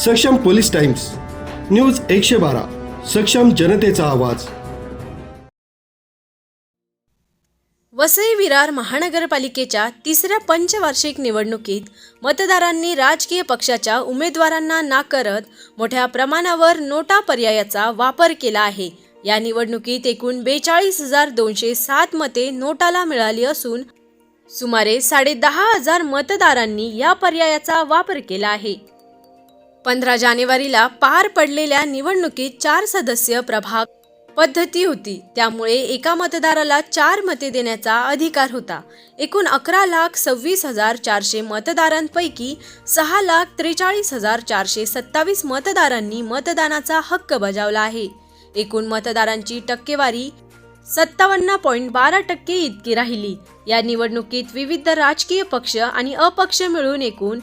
सक्षम police times news एकशे बारा सक्षम जनतेचा आवाज. वसई विरार महानगरपालिकेच्या तिसऱ्या पंचवार्षिक निवडणुकीत मतदारांनी राजकीय पक्षाच्या उमेदवारांना नाकारत मोठ्या प्रमाणावर नोटा पर्यायाचा वापर केला आहे. या निवडणुकीत एकूण बेचाळीस हजार दोनशे सात मते नोटाला मिळाली असून सुमारे साडेदहा हजार मतदारांनी या पर्यायाचा वापर केला आहे. पंधरा जानेवारीला पार पडलेल्या निवडणुकीत चार सदस्य प्रभाग पद्धती होती. त्यामुळे एका मतदाराला चार मते देण्याचा अधिकार होता. एकूण अकरा लाख सव्वीस हजार चारशे मतदारांपैकी सहा लाख त्रेचाळीस हजार चारशे सत्तावीस मतदारांनी मतदानाचा हक्क बजावला आहे. एकूण मतदारांची टक्केवारी सत्तावन्न पॉईंट बारा टक्के इतकी राहिली. या निवडणुकीत विविध राजकीय पक्ष आणि अपक्ष मिळून एकूण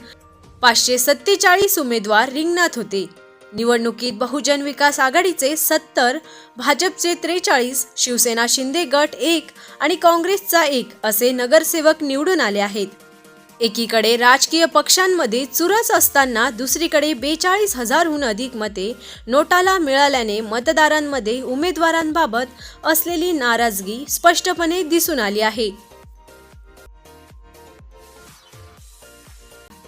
पाचशे सत्तेचाळीस उमेदवार रिंगणात होते. निवडणुकीत बहुजन विकास आघाडीचे सत्तर भाजपचे त्रेचाळीस शिवसेना शिंदे गट एक आणि काँग्रेसचा एक असे नगरसेवक निवडून आले आहेत. एकीकडे राजकीय पक्षांमध्ये चुरस असताना दुसरीकडे बेचाळीस हजारहून अधिक मते नोटाला मिळाल्याने मतदारांमध्ये उमेदवारांबाबत असलेली नाराजगी स्पष्टपणे दिसून आली आहे.